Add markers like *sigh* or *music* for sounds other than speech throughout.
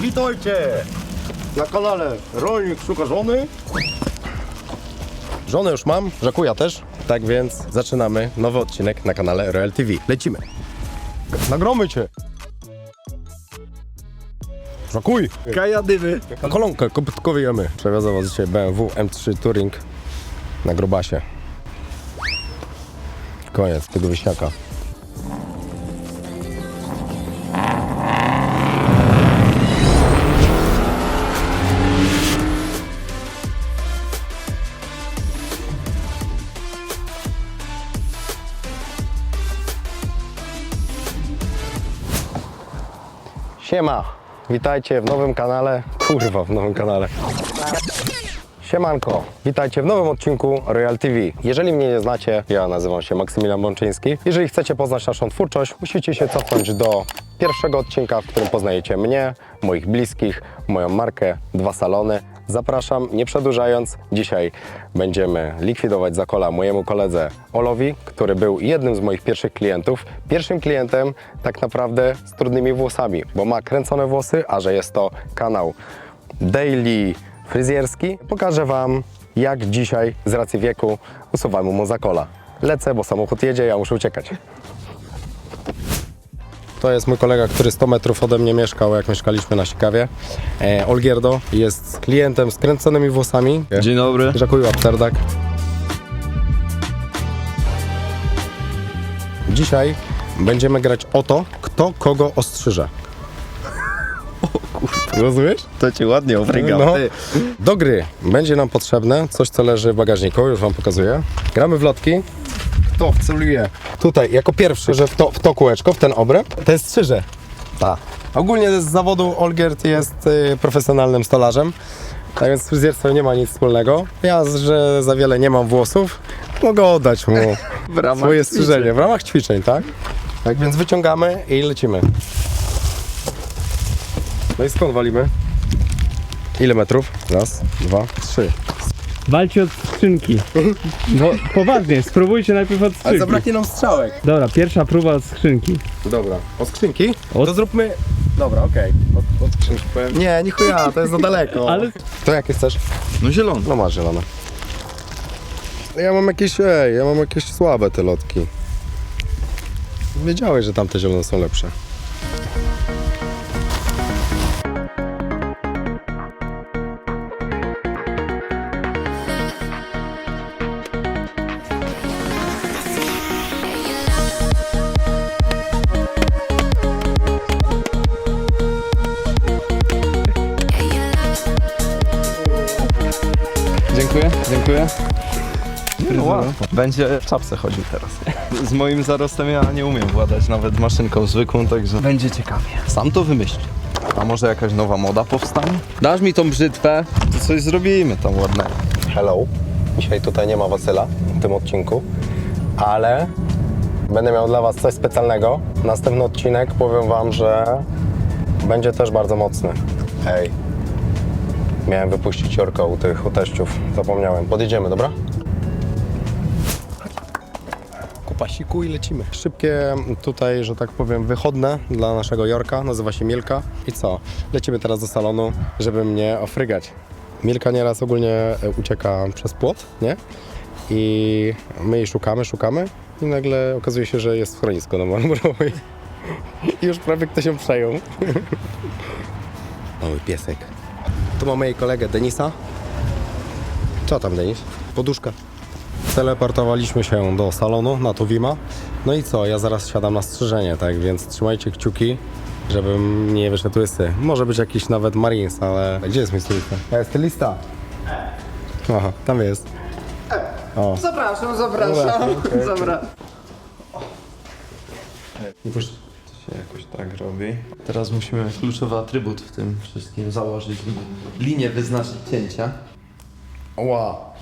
Witajcie na kanale Rolnik Szuka Żony. Żonę już mam, Żakuja też. Tak więc zaczynamy nowy odcinek na kanale Royal TV. Lecimy. Nagromy cię. Żakuj. Kajadyny. Na kolonkę kopytkowujemy. Przewiozę was dzisiaj BMW M3 Touring na grubasie. Koniec tego wysiaka. Siema, witajcie w nowym kanale. Kurwa, w nowym kanale. Siemanko, witajcie w nowym odcinku Royal TV. Jeżeli mnie nie znacie, ja nazywam się Maksymilian Bączyński. Jeżeli chcecie poznać naszą twórczość, musicie się cofnąć do pierwszego odcinka, w którym poznajecie mnie, moich bliskich, moją markę, dwa salony. Zapraszam, nie przedłużając, dzisiaj będziemy likwidować zakola mojemu koledze Olowi, który był jednym z moich pierwszych klientów. Pierwszym klientem tak naprawdę z trudnymi włosami, bo ma kręcone włosy, a że jest to kanał daily fryzjerski. Pokażę Wam, jak dzisiaj z racji wieku usuwamy mu zakola. Lecę, bo samochód jedzie, ja muszę uciekać. To jest mój kolega, który 100 metrów ode mnie mieszkał, jak mieszkaliśmy na Sikawie. E, Olgierdo jest klientem z kręconymi włosami. Dzień dobry. Żakuj Amsterdam. Dzisiaj będziemy grać o to, kto kogo ostrzyże. Rozumiesz? To cię ładnie obrygał. No. Do gry będzie nam potrzebne coś, co leży w bagażniku, już Wam pokazuję. Gramy w lotki. Kto wceluje tutaj jako pierwszy, że w to, w to kółeczko, w ten obręb, to jest strzyże. Tak. Ogólnie z zawodu Olgierd jest y, profesjonalnym stolarzem, tak więc z fryzjerstwem nie ma nic wspólnego. Ja, że za wiele nie mam włosów, mogę oddać mu *laughs* W ramach swoje ćwiczeń. strzyżenie w ramach ćwiczeń, tak? Tak więc wyciągamy i lecimy. No i skąd walimy? Ile metrów? Raz, dwa, trzy. Walcie od skrzynki. No poważnie, spróbujcie najpierw od skrzynki. nam strzałek. Dobra, pierwsza próba od skrzynki. Dobra. Od skrzynki? Od- To zróbmy... Dobra, okej. Od, od skrzynki powiem. Nie, nie chuja, to jest za daleko. *laughs* Ale To jakie chcesz? No zielony. No masz zielone. Ja mam jakieś, ej, ja mam jakieś słabe te lotki. Wiedziałeś, że tamte zielone są lepsze. No, Będzie w czapce chodził teraz. Z moim zarostem ja nie umiem władać nawet maszynką zwykłą, także będzie ciekawie. Sam to wymyślił. A może jakaś nowa moda powstanie? Dasz mi tą brzytwę, to coś zrobimy tam ładnego. Hello. Dzisiaj tutaj nie ma Wasyla w tym odcinku, ale będę miał dla Was coś specjalnego. Następny odcinek powiem Wam, że będzie też bardzo mocny. Ej, miałem wypuścić Jorka u tych u teściów. Zapomniałem. Podjedziemy, dobra? Kupa siku i lecimy. Szybkie tutaj, że tak powiem, wychodne dla naszego Jorka. Nazywa się Milka. I co? Lecimy teraz do salonu, żeby mnie ofrygać. Milka nieraz ogólnie e, ucieka przez płot, nie? I my jej szukamy, szukamy i nagle okazuje się, że jest w schronisku na Marlborowej. I już prawie ktoś ją przejął. *laughs* Mały piesek. Tu mamy jej kolegę Denisa. Co tam, Denis? Poduszka. Teleportowaliśmy się do salonu na Tuwima. No i co? Ja zaraz siadam na strzyżenie, tak więc trzymajcie kciuki, żebym nie wyszedł łysy. Może być jakiś nawet Marines, ale gdzie jest mój stylista? Ja jest stylista. Aha, tam jest. O. Zapraszam, zapraszam. Dobra. *laughs* To się jakoś tak robi. Teraz musimy kluczowy atrybut w tym wszystkim założyć. Linię wyznaczyć cięcia. Ła.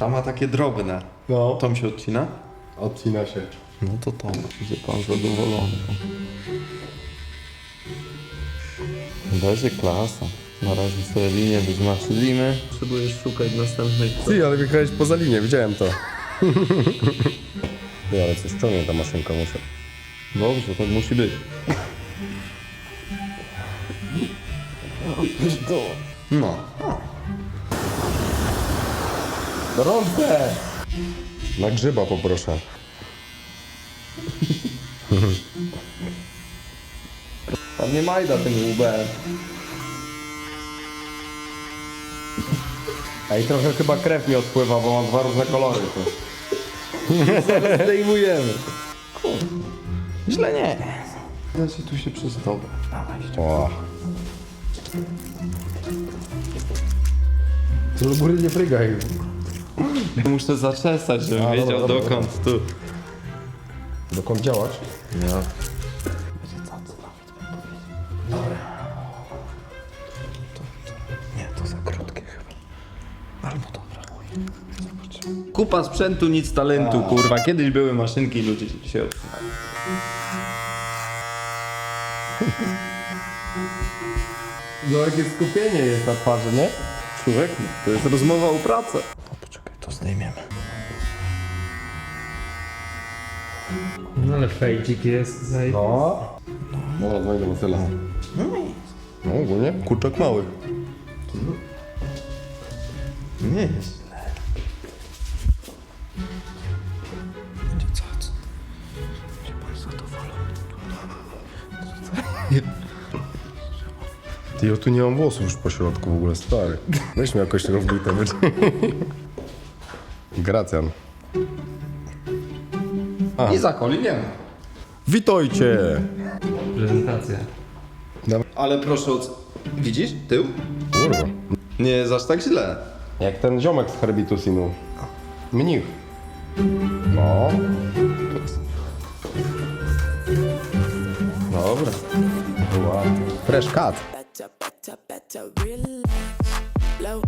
Ta ma takie drobne. No. Tom się odcina? Odcina się. No to to. Będzie pan zadowolony. Będzie klasa. Na razie sobie linię wyznaczyliśmy. Potrzebujesz szukać następnej. Ty, ale wygrałeś poza linię, widziałem to. *laughs* Ty, ale coś ciągnie ta maszynka, muszę. Dobrze, tak musi być. No. Gorące! Na grzyba poproszę. Tam nie majda tym. A i trochę chyba krew mi odpływa, bo mam dwa różne kolory. Tu. Zdejmujemy. Źle nie. Ja się tu się przyzdobię. O. To do góry nie prygaj. *laughs* Muszę zaczesać, żebym A, dobra, wiedział dobra, dokąd tu. Dokąd działać? Ja. Nie, to za krótkie chyba. Albo dobra. Kupa sprzętu, nic talentu, kurwa. Kiedyś były maszynki i ludzie się No jakie skupienie jest na twarzy, nie? Człowiek, to jest rozmowa o pracę. Zdejmiemy. No ale fejdzik jest zaj... No. Dobra, znajdę na tyle. No ogólnie kurczak mały. Nie jest źle. Będzie cac. Będzie pan zadowolony. Ty, ja tu nie mam włosów już po środku w ogóle, stary. Weźmy jakoś rozbite być. Gracjan. I zakoli nie ma. Witajcie! prezentacja. Ale proszę, o... widzisz? Tył? Kurwa. Nie jest aż tak źle. Jak ten ziomek z Herbitusinu. Mnich. No. Dobra. Była. Fresh cut. better, better, better, relax. Low,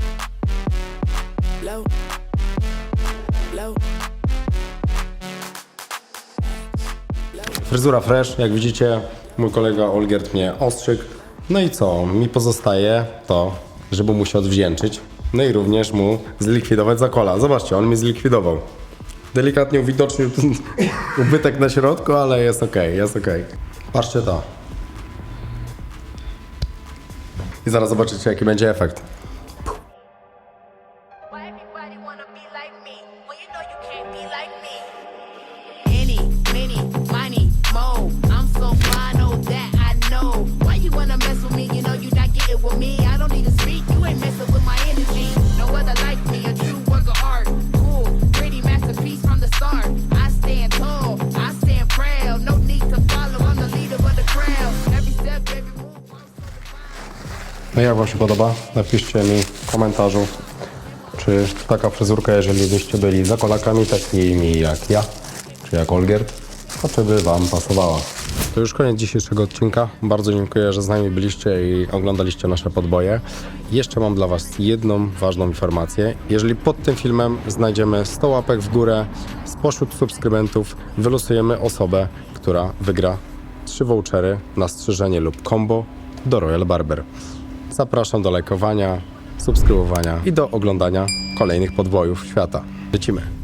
low. Fryzura fresh, jak widzicie, mój kolega Olgierd mnie ostrzyk. No i co? Mi pozostaje to, żeby mu się odwdzięczyć. No i również mu zlikwidować zakola. Zobaczcie, on mnie zlikwidował. Delikatnie uwidocznił ten *laughs* ubytek na środku, ale jest ok, jest ok. Patrzcie to. I zaraz zobaczycie, jaki będzie efekt. Why with me. I don't need to speak. You ain't messing with my energy. No other like me, a true work of art. Cool, pretty masterpiece from the start. I stand tall, I stand proud. No need to follow. I'm the leader of the crowd. Every step, every move. No jak Wam się podoba? Napiszcie mi w komentarzu, czy taka fryzurka, jeżeli byście byli zakolakami takimi jak ja, czy jak Olgierd, to czy by Wam pasowała. To już koniec dzisiejszego odcinka. Bardzo dziękuję, że z nami byliście i oglądaliście nasze podboje. Jeszcze mam dla Was jedną ważną informację. Jeżeli pod tym filmem znajdziemy 100 łapek w górę, spośród subskrybentów wylosujemy osobę, która wygra trzy vouchery na strzyżenie lub combo do Royal Barber. Zapraszam do lajkowania, subskrybowania i do oglądania kolejnych podbojów świata. Lecimy!